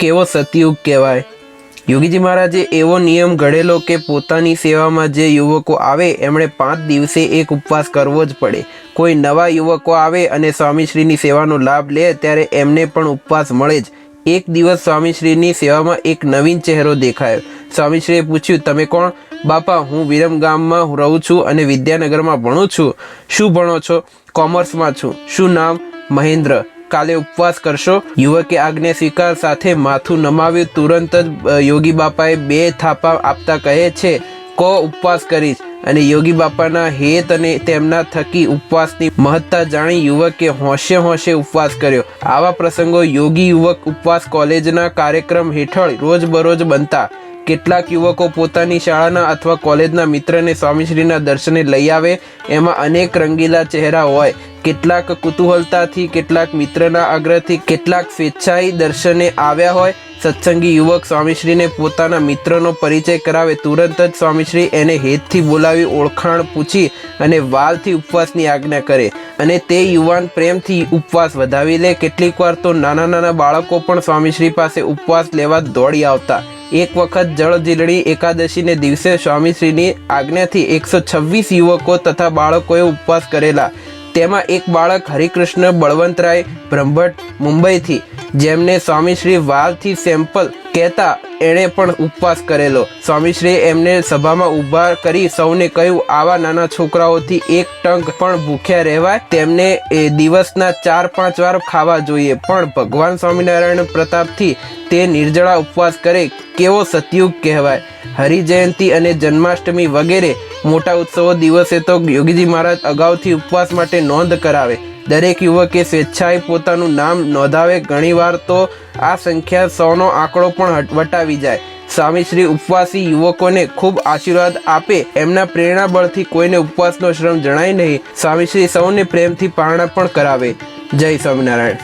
કેવો સતયુગ કહેવાય? યોગીજી મહારાજે એવો નિયમ ઘડેલો કે પોતાની સેવામાં જે યુવકો આવે, એમણે પાંચ દિવસે એક ઉપવાસ કરવો જ પડે. કોઈ નવા યુવકો આવે અને સ્વામીશ્રીની સેવાનો લાભ લે, ત્યારે એમને પણ ઉપવાસ મળે જ. એક દિવસ સ્વામીશ્રીની સેવામાં એક નવીન ચહેરો દેખાયો. સ્વામીશ્રીએ પૂછ્યું, તમે કોણ? બાપા, હું વિરમ ગામમાં રહું છું અને વિદ્યાનગરમાં ભણું છું. શું ભણો છો? કોમર્સમાં છું. શું નામ? મહેન્દ્ર. કાલે ઉપવાસ કરશો. યુવકે આજ્ઞા સ્વીકાર સાથે માથું નમાવ્યું. તુરંત જ યોગી બાપાએ બે થાપા આપતા કહે છે, કો ઉપવાસ કરીશ? અને યોગી બાપાના હેત અને તેમના થકી ઉપવાસની મહત્તા જાણી યુવકે હોંશે હોંશે ઉપવાસ કર્યો. આવા પ્રસંગો યોગી યુવક ઉપવાસ કોલેજના કાર્યક્રમ હેઠળ રોજબરોજ બનતા. કેટલાક યુવકો પોતાની શાળાના અથવા કોલેજના મિત્રને સ્વામીશ્રીના દર્શને લઈ આવે. એમાં અનેક રંગીલા ચહેરા હોય. કેટલાક કુતૂહલતાથી, કેટલાક મિત્રના આગ્રહથી, કેટલાક સ્વેચ્છાએ દર્શને આવ્યા હોય. સત્સંગી યુવક સ્વામીશ્રીને પોતાના મિત્રનો પરિચય કરાવે. તુરંત જ સ્વામીશ્રી એને હેતથી બોલાવી ઓળખાણ પૂછી અને વાલથી ઉપવાસની આજ્ઞા કરે અને તે યુવાન પ્રેમથી ઉપવાસ વધાવી લે. કેટલીક વાર તો નાના નાના બાળકો પણ સ્વામીશ્રી પાસે ઉપવાસ લેવા દોડી આવતા. એક વખત જળ જીલણી એકાદશીને દિવસે સ્વામીશ્રીની આજ્ઞાથી એકસો છવ્વીસ યુવકો તથા બાળકોએ ઉપવાસ કરેલા. તેમાં એક બાળક હરિકૃષ્ણ બળવંતરાય બ્રહ્મભટ્ટ મુંબઈથી જેમને સ્વામી શ્રી વાલથી સેમ્પલ કહેતા એણે પણ ઉપવાસ કરેલો. સ્વામીશ્રીએ એમને સભામાં ઊભા કરી સૌને કહ્યું, આવા નાના છોકરાઓથી એક ટંક પણ ભૂખ્યા રહેવાય. તેમને એ દિવસના ચાર પાંચ વાર ખાવા જોઈએ. પણ ભગવાન સ્વામિનારાયણ પ્રતાપથી તે નિર્જળા ઉપવાસ કરે કેવો સતયુગ કહેવાય. હરિજયંતી અને જન્માષ્ટમી વગેરે મોટા ઉત્સવો દિવસે તો યોગીજી મહારાજ અગાઉથી ઉપવાસ માટે નોંધ કરાવે. દરેક યુવકે સ્વેચ્છાએ પોતાનું નામ નોંધાવે. ઘણીવાર તો આ સંખ્યા સોનો આંકડો પણ વટાવી જાય. સ્વામી શ્રી ઉપવાસી યુવકોને ખૂબ આશીર્વાદ આપે. એમના પ્રેરણા બળથી કોઈને ઉપવાસનો શ્રમ જણાય નહીં. સ્વામી શ્રી સૌને પ્રેમથી પારણા પણ કરાવે. જય સ્વામિનારાયણ.